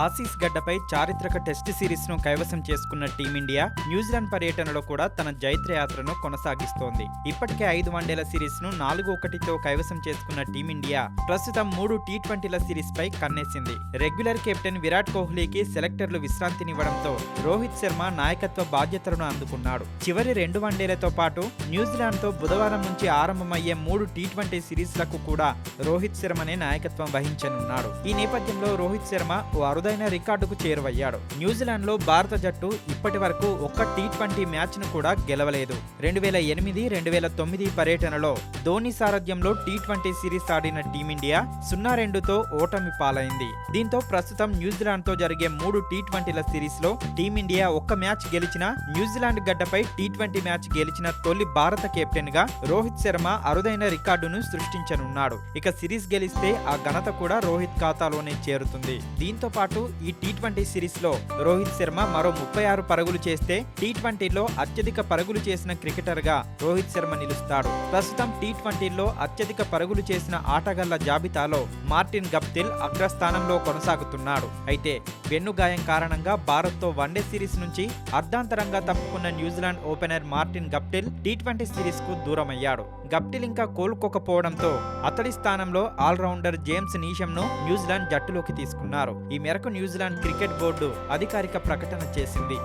Aussies గడ్డపై చారిత్రక test సిరీస్ను కైవసం చేసుకున్న టీమిండియా న్యూజిలాండ్ పర్యటనలో కూడా తన జైత్రయాత్రను కొనసాగిస్తోంది. ఇప్పటికే ఐదు వన్డేల సిరీస్ను నాలుగు ఒకటితో కైవసం చేసుకున్న టీమిండియా ప్రస్తుతం మూడు టీ ట్వంటీల సిరీస్ పై కన్నేసింది. రెగ్యులర్ కెప్టెన్ విరాట్ కోహ్లీకి సెలెక్టర్లు విశ్రాంతినివ్వడంతో రోహిత్ శర్మ నాయకత్వ బాధ్యతలను అందుకున్నాడు. చివరి రెండు వన్డేలతో పాటు న్యూజిలాండ్తో బుధవారం నుంచి ఆరంభమయ్యే మూడు టీ ట్వంటీ సిరీస్లకు కూడా రోహిత్ శర్మనే నాయకత్వం వహించనున్నాడు. ఈ నేపథ్యంలో రోహిత్ శర్మ ఓ అరుదైన రికార్డుకు చేరువయ్యాడు. న్యూజిలాండ్లో భారత జట్టు ఇప్పటి వరకు ఒక్క టీ ట్వంటీ మ్యాచ్ను కూడా గెలవలేదు. రెండు వేల ఎనిమిది రెండు వేల తొమ్మిది పర్యటనలో ధోని సారథ్యంలో టీ ట్వంటీ సిరీస్ ఆడిన టీమిండియా సున్నా రెండుతో ఓటమి పాలైంది. దీంతో ప్రస్తుతం న్యూజిలాండ్తో జరిగే మూడు టీ ట్వంటీల సిరీస్లో టీమిండియా ఒక్క మ్యాచ్ గెలిచిన న్యూజిలాండ్ గడ్డపై టీ ట్వంటీ మ్యాచ్ గెలిచిన తొలి భారత కెప్టెన్గా రోహిత్ శర్మ అరుదైన రికార్డును సృష్టించనున్నాడు. ఇక సిరీస్ గెలిస్తే ఆ ఘనత కూడా రోహిత్ ఖాతాలోనే చేరుతుంది. దీంతో పాటు ఈ టీ ట్వంటీ సిరీస్లో రోహిత్ శర్మ మరో ముప్పై ఆరు పరుగులు చేస్తే టీ ట్వంటీలో అత్యధిక పరుగులు చేసిన క్రికెటర్గా రోహిత్ శర్మ నిలుస్తాడు. ప్రస్తుతం టీ ట్వంటీలో అత్యధిక పరుగులు చేసిన ఆటగాళ్ళ జాబితాలో మార్టిన్ గప్తిల్ అగ్రస్థానంలో కొనసాగుతున్నాడు. అయితే వెన్ను గాయం కారణంగా భారత్తో వన్డే సిరీస్ నుంచి అర్ధాంతరంగా తప్పుకున్న New Zealand opener Martin Guptill T twenty సిరీస్కు దూరమయ్యాడు. గప్టిల్ ఇంకా కోలుకోకపోవడంతో అతడి స్థానంలో ఆల్రౌండర్ జేమ్స్ నీషంను న్యూజిలాండ్ జట్టులోకి తీసుకున్నారు. ఈ మేరకు న్యూజిలాండ్ క్రికెట్ బోర్డు అధికారిక ప్రకటన చేసింది.